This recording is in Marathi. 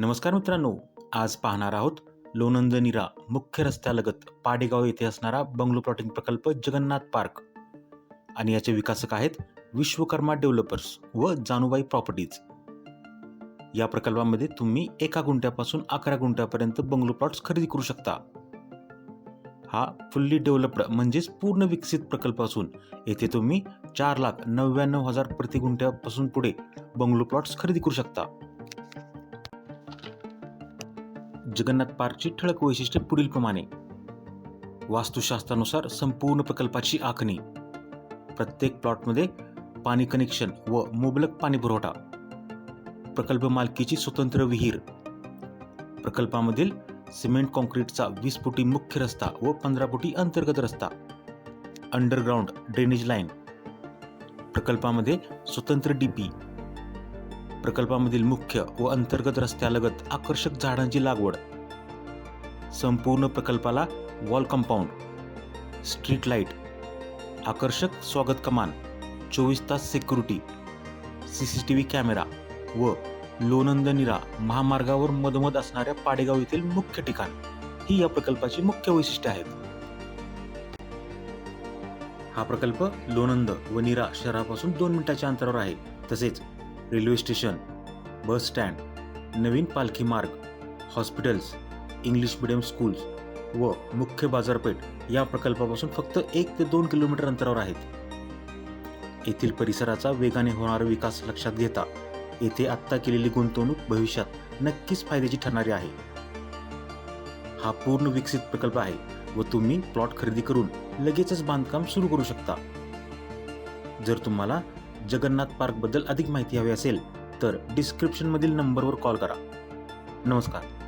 नमस्कार मित्रांनो आज पाहणार आहोत लोणंदनीरा मुख्य रस्त्यालगत पाडेगाव येथे असणारा बंगलो प्लॉटिंग प्रकल्प जगन्नाथ पार्क. आणि याचे विकासक आहेत विश्वकर्मा डेव्हलपर्स व जानुबाई प्रॉपर्टीज. या प्रकल्पामध्ये तुम्ही एका गुंठ्यापासून अकरा गुंठ्यापर्यंत बंगलो प्लॉट्स खरेदी करू शकता. हा फुल्ली डेव्हलप्ड म्हणजेच पूर्ण विकसित प्रकल्प असून येथे तुम्ही चार लाख नव्याण्णव हजार प्रति गुंठ्यापासून पुढे बंगलो प्लॉट्स खरेदी करू शकता. जगन्नाथ पार्कची ठळक वैशिष्ट्ये पुढीलप्रमाणे. वास्तुशास्त्रानुसार संपूर्ण प्रकल्पाची आखणी. प्रत्येक प्लॉटमध्ये पाणी कनेक्शन व मुबलक पाणी पुरवठा. प्रकल्प मालकीची स्वतंत्र विहीर. प्रकल्पामधील सिमेंट कॉन्क्रीटचा वीस फुटी मुख्य रस्ता व पंधरा फुटी अंतर्गत रस्ता. Underground drainage line. प्रकल्पामध्ये स्वतंत्र डीपी प्रकल्पामधील मुख्य व अंतर्गत रस्त्यालगत आकर्षक झाडांची लागवड. संपूर्ण प्रकल्पाला वॉल कंपाऊंड स्ट्रीट लाइट आकर्षक स्वागत कमान चोवीस तास security C C T V camera व लोणंद निरा महामार्गावर मधोमध असणाऱ्या पाडेगाव येथील मुख्य ठिकाण ही या प्रकल्पाची मुख्य वैशिष्ट्ये आहेत. हा प्रकल्प लोणंद व निरा शहरापासून दोन मिनिटाच्या अंतरावर आहे. तसेच रेल्वे स्टेशन बस स्टँड नवीन पालखी मार्ग हॉस्पिटल्स इंग्लिश मिडियम स्कूल्स व मुख्य बाजारपेठ या प्रकल्पापासून फक्त एक ते दोन किलोमीटर अंतरावर आहेत. येथील परिसराचा वेगाने होणारा विकास लक्षात घेता येथे आत्ता केलेली गुंतवणूक भविष्यात नक्कीच फायद्याची ठरणारी आहे. हा पूर्ण विकसित प्रकल्प आहे व तुम्ही प्लॉट खरेदी करून लगेचच बांधकाम सुरू करू शकता. जर तुम्हाला जगन्नाथ पार्कबद्दल अधिक माहिती हवी असेल तर डिस्क्रिप्शनमधील नंबरवर कॉल करा. नमस्कार.